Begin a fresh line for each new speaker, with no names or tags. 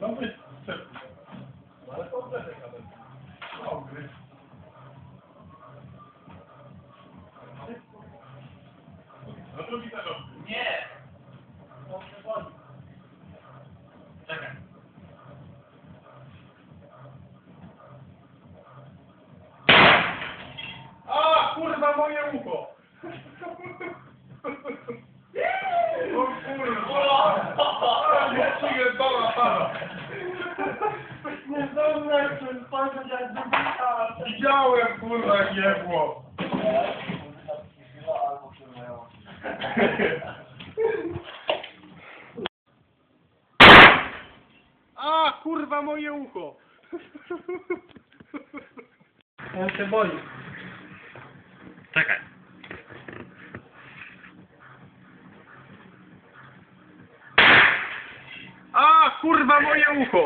Dobry strzep. Ale to odletek nawet. Dobry. No drugi też dobry.
Nie! Czekaj.
A, kurwa, moje ucho! Ale przyjebała pana!
Nie zdążę czym spojrzeć jak.
Widziałem, kurwa, jak jebło!
Albo przyjmują.
A, kurwa, moje ucho!
On się boi.
kurwa moje ucho!